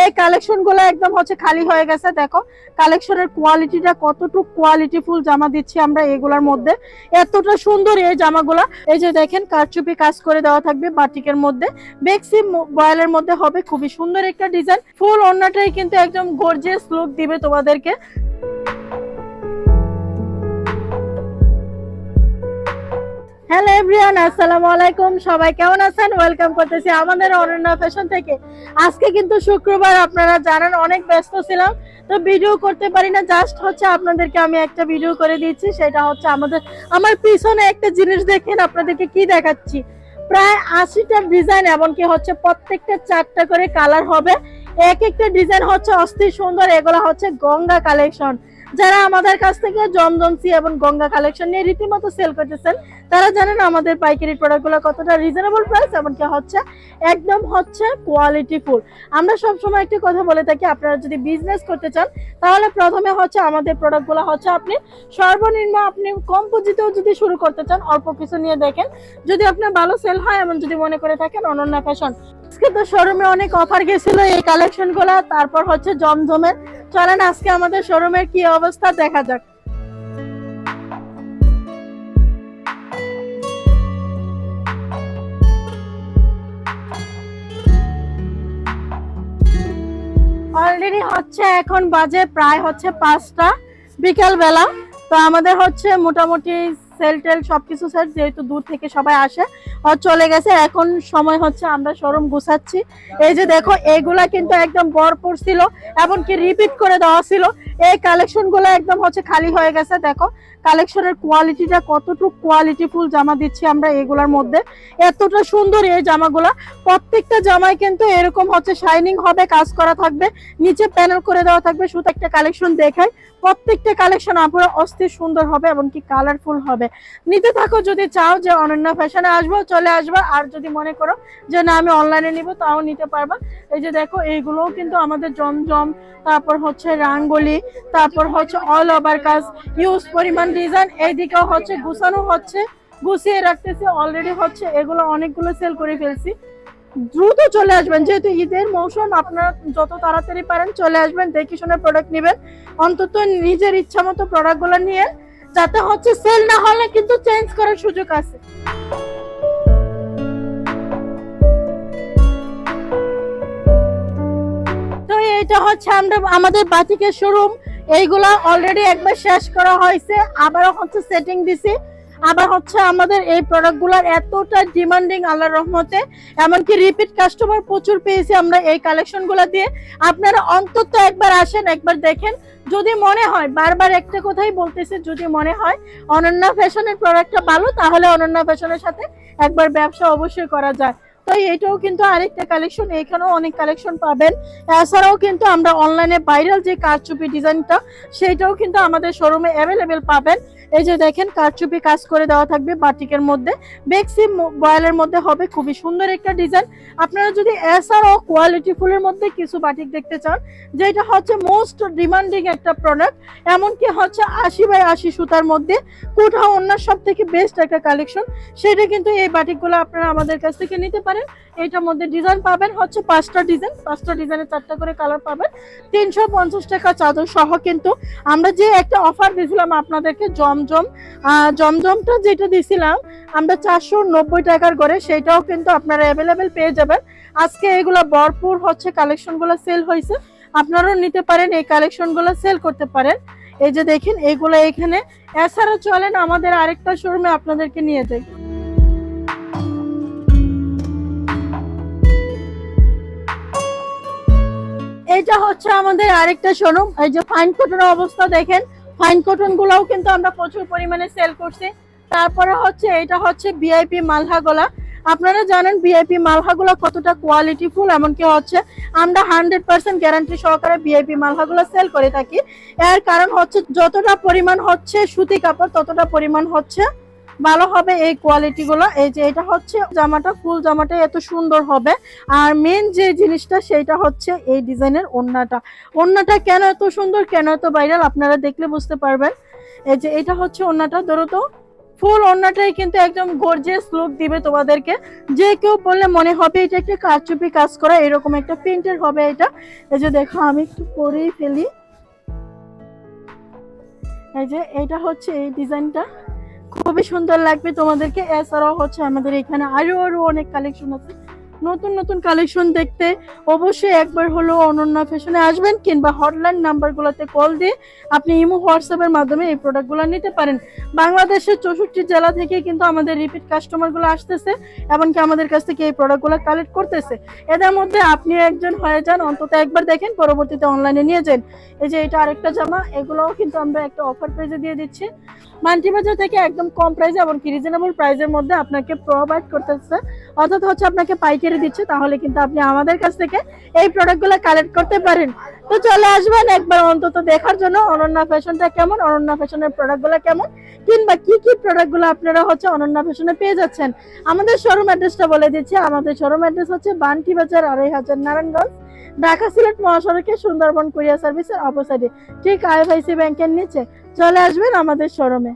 এই কালেকশনগুলো একদম হচ্ছে খালি হয়ে গেছে, দেখো। কালেকশনের কোয়ালিটিটা কতটুকু কোয়ালিটিফুল জামা দিচ্ছি আমরা এগুলার মধ্যে। এতটা সুন্দর এই জামাগুলা। এই যে দেখেন, কারচুপি কাজ করে দেওয়া থাকবে বাটিকের মধ্যে। বেক্সি বয়েলের মধ্যে হবে খুবই সুন্দর একটা ডিজাইন ফুল অন্যটাই কিন্তু একদম গর্জিয়াস লুক দিবে তোমাদেরকে। হ্যালো এভরিওয়ান আসসালামু আলাইকুম। সবাই কেমন আছেন? ওয়েলকাম করতেছি আমাদের অনন্য ফ্যাশন থেকে। আজকে কিন্তু শুক্রবার, আপনারা জানেন, অনেক ব্যস্ত ছিলাম, তো ভিডিও করতে পারি না। জাস্ট হচ্ছে আপনাদেরকে আমি একটা ভিডিও করে দিচ্ছি। সেটা হচ্ছে আমাদের, আমার পিছনে একটা জিনিস দেখেন, আপনাদেরকে কি দেখাচ্ছি? প্রায় আশিটা ডিজাইন এমনকি হচ্ছে প্রত্যেকটা চারটা করে কালার হবে। এক একটা ডিজাইন হচ্ছে অস্থির সুন্দর, এগুলো হচ্ছে গঙ্গা কালেকশন যারা আমাদের কাছ থেকে জমজমসি এবং গঙ্গা কালেকশন নিয়ে রীতিমতো সেল করতেছেন, তারা জানেন আমাদের পাইকারি প্রোডাক্টগুলো কতটা রিজনেবল প্রাইস এমনকি হচ্ছে একদম হচ্ছে কোয়ালিটি ফুল আমরা সবসময় একটি কথা বলে থাকি, আপনারা যদি বিজনেস করতে চান, তাহলে প্রথমে হচ্ছে আমাদের প্রোডাক্টগুলো হচ্ছে আপনি সর্বনিম্ন আপনি কম পুঁজিতেও যদি শুরু করতে চান, অল্প কিছু নিয়ে দেখেন। যদি আপনার ভালো সেল হয় এমন যদি মনে করে থাকেন, অনন্যা ফ্যাশন আজকে তো শোরুমে অনেক অফার গেছিল এই কালেকশনগুলা, তারপর হচ্ছে জমজমের চলেন আজকে আমাদের শোরুমের কি অবস্থা দেখা যাক। অলরেডি হচ্ছে, এখন বাজে প্রায় হচ্ছে পাঁচটা বিকাল বেলা তো আমাদের হচ্ছে মোটামুটি সেল টেল সবকিছু স্যার যেহেতু দূর থেকে সবাই আসে। চলে গেছে, এখন সময় হচ্ছে আমরা শোরুম গুছাচ্ছি। এই যে দেখো, এগুলা কিন্তু একদম ভরপুর ছিল, এমনকি রিপিট করে দেওয়া ছিল। এই কালেকশনগুলো একদম হচ্ছে খালি হয়ে গেছে, দেখো। কালেকশনের কোয়ালিটিটা কতটুকু কোয়ালিটিফুল জামা দিচ্ছি আমরা এগুলার মধ্যে। এতটা সুন্দর এই জামাগুলা। প্রত্যেকটা জামায় কিন্তু এরকম হচ্ছে শাইনিং হবে, কাজ করা থাকবে, নিচে প্যানেল করে দেওয়া থাকবে, শুধু একটা কালেকশন দেখাই। প্রত্যেকটা কালেকশন আপুরা অস্থির সুন্দর হবে এবং কি কালারফুল হবে। নিতে থাকো যদি চাও যে অনন্য ফ্যাশনে আসব, চলে আসব। আর যদি মনে করো যে না, আমি অনলাইনে নিব, তাও নিতে পারবা। এই যে দেখো, এইগুলোও কিন্তু আমাদের জমজম, তারপর হচ্ছে রাঙ্গলি, তারপর হচ্ছে অল ওভার কাজ ইউজ পরিমাণ ডিজাইন এইদিকেও হচ্ছে, গুছানো হচ্ছে, গুছিয়ে রাখতেছি অলরেডি হচ্ছে, এগুলো অনেকগুলো সেল করে ফেলছি। দ্রুত চলে আসবেন, যেহেতু ঈদের মৌসুম, আপনারা যত তাড়াতাড়ি পারেন চলে আসবেন, দেখে শুনে প্রোডাক্ট নেবেন। অন্তত নিজের ইচ্ছা মতো প্রোডাক্টগুলো নিয়ে, যাতে হচ্ছে সেল না হলে কিন্তু চেঞ্জ করার সুযোগ আছে। তো এইটা হচ্ছে আমরা, আমাদের বাতিকের শোরুম এইগুলা অলরেডি একবার শেষ করা হয়েছে। আবারও হচ্ছে সেটিং দিছি। আবার হচ্ছে আমাদের এই প্রোডাক্টগুলোর এতটা ডিমান্ডিং আল্লাহর রহমতে। এমনকি রিপিট কাস্টমার প্রচুর পেয়েছি আমরা এই কালেকশনগুলো দিয়ে। আপনারা অন্তত একবার আসেন, একবার দেখেন। যদি মনে হয়, বারবার একটা কথাই বলতেছে, যদি মনে হয় অনন্যা ফ্যাশনের প্রোডাক্টটা ভালো, তাহলে অনন্য ফ্যাশনের সাথে একবার ব্যবসা অবশ্যই করা যায়। তো এটাও কিন্তু আরেকটা কালেকশন এখানেও অনেক কালেকশন পাবেন। এছাড়াও কিন্তু আমরা অনলাইনে ভাইরাল যে কারচুপি ডিজাইনটা সেইটাও কিন্তু আমাদের শোরুমে অ্যাভেলেবেল পাবেন। এই যে দেখেন, কারচুপি কাজ করে দেওয়া থাকবে বাটিকের মধ্যে। বেক্সি বয়েলের মধ্যে হবে খুবই সুন্দর একটা ডিজাইন। আপনারা যদি এছাড়াও কোয়ালিটি ফুলের মধ্যে কিছু বাটিক দেখতে চান, যেটা হচ্ছে মোস্ট ডিমান্ডিং একটা প্রোডাক্ট, এমনকি হচ্ছে আশি বাই আশি সুতার মধ্যে কোঠা অন্যার সব থেকে বেস্ট একটা কালেকশন, সেটা কিন্তু এই বাটিকগুলো আপনারা আমাদের কাছ থেকে নিতে পারেন। এটার মধ্যে ডিজাইন পাবেন হচ্ছে পাঁচটা ডিজাইন, পাঁচটা ডিজাইনের চারটা করে কালার পাবেন। তিনশো পঞ্চাশ টাকা চাদর সহ কিন্তু আমরা যে একটা অফার দিয়েছিলাম আপনাদেরকে জমজম জমজমটা যেটা দিছিলাম, আমরা চারশো নব্বই টাকার করে সেটাও কিন্তু আপনারা অ্যাভেলেবেল পেয়ে যাবেন। আজকে এগুলো ভরপুর হচ্ছে কালেকশনগুলো সেল হয়েছে। আপনারাও নিতে পারেন, এই কালেকশনগুলো সেল করতে পারেন। এই যে দেখেন, এগুলো এখানে। এছাড়া চলেন আমাদের আরেকটা শোরুমে আপনাদেরকে নিয়ে যাই। এইটা হচ্ছে আমাদের আরেকটা শোরুম এই যে ফাইন কটনের অবস্থা দেখেন। ফাইন কটন গুলাও কিন্তু আমরা প্রচুর পরিমাণে সেল করছি। তারপরে হচ্ছে, এটা হচ্ছে বিআইপি মালহা গোলা আপনারা জানেন বিআইপি মালহাগুলো কতটা কোয়ালিটি ফুল এমনকি হচ্ছে আমরা হান্ড্রেড পার্সেন্ট গ্যারান্টি সহকারে বিআইপি মালহাগুলো সেল করে থাকি। এর কারণ হচ্ছে, যতটা পরিমাণ হচ্ছে সুতি কাপড়, ততটা পরিমাণ হচ্ছে ভালো হবে এই কোয়ালিটি গুলো। এই যে এটা হচ্ছে জামাটা, ফুল জামাটা এত সুন্দর হবে। আর মেন যে জিনিসটা সেটা হচ্ছে এই ডিজাইনের ওন্নাটা। ওন্নাটা কেন এত সুন্দর, কেন এত ভাইরাল আপনারা দেখলে বুঝতে পারবেন। এই যে এটা হচ্ছে ওন্নাটা, ধরো তো। ফুল ওড়নাটাই কিন্তু একদম গর্জিয়াস লুক দিবে তোমাদেরকে। যে কেউ বললে মনে হবে এটা একটা কারচুপি কাজ করা, এরকম একটা প্রিন্টের হবে এটা। এই যে দেখো, আমি একটু পরেই ফেলি। এই যে এটা হচ্ছে এই ডিজাইনটা। খুবই সুন্দর লাগবে তোমাদেরকে। এছাড়াও হচ্ছে আমাদের এখানে আরও আরও অনেক কালেকশন আছে। নতুন নতুন কালেকশন দেখতে অবশ্যই একবার হলো অনন্যা ফ্যাশনে আসবেন কিংবা হটলাইন নাম্বারগুলোতে কল দিয়ে আপনি ইমো হোয়াটসঅ্যাপের মাধ্যমে এই প্রোডাক্টগুলো নিতে পারেন। বাংলাদেশের চৌষট্টি জেলা থেকে কিন্তু আমাদের রিপিট কাস্টমারগুলো আসতেছে এমনকি আমাদের কাছ থেকে এই প্রোডাক্টগুলো কালেক্ট করতেছে। এদের মধ্যে আপনি একজন হয়ে যান, অন্তত একবার দেখেন, পরবর্তীতে অনলাইনে নিয়ে যান। এই যে এটা আরেকটা জামা, এগুলোও কিন্তু আমরা একটা অফার প্রাইজে দিয়ে দিচ্ছি। মাল্টি বাজার থেকে একদম কম প্রাইসে এমনকি রিজনেবল প্রাইসের মধ্যে আপনাকে প্রোভাইড করতেছে। অর্থাৎ হচ্ছে আপনাকে পাইকারি দিচ্ছে, তাহলে কিন্তু আপনি আমাদের কাছ থেকে এই প্রোডাক্টগুলো কালেক্ট করতে পারেন। তো চলে আসবেন একবার অন্তত দেখার জন্য, অনন্যা ফ্যাশনটা কেমন, অনন্যা ফ্যাশনের প্রোডাক্টগুলো কেমন, কিংবা কি কি প্রোডাক্টগুলো আপনারা হচ্ছে অনন্যা ফ্যাশনে পেয়ে যাচ্ছেন। আমাদের শোরুম অ্যাড্রেসটা বলে দিচ্ছি। আমাদের শোরুম অ্যাড্রেস হচ্ছে বান্টি বাজার, আড়াই হাজার নারায়ণগঞ্জ, ঢাকা সিলেট মহাসড়কে সুন্দরবন কুরিয়ার সার্ভিসের অপোসাইডে ঠিক আইএফআইসি ব্যাংকের নিচে। চলে আসবেন আমাদের শোরুমে।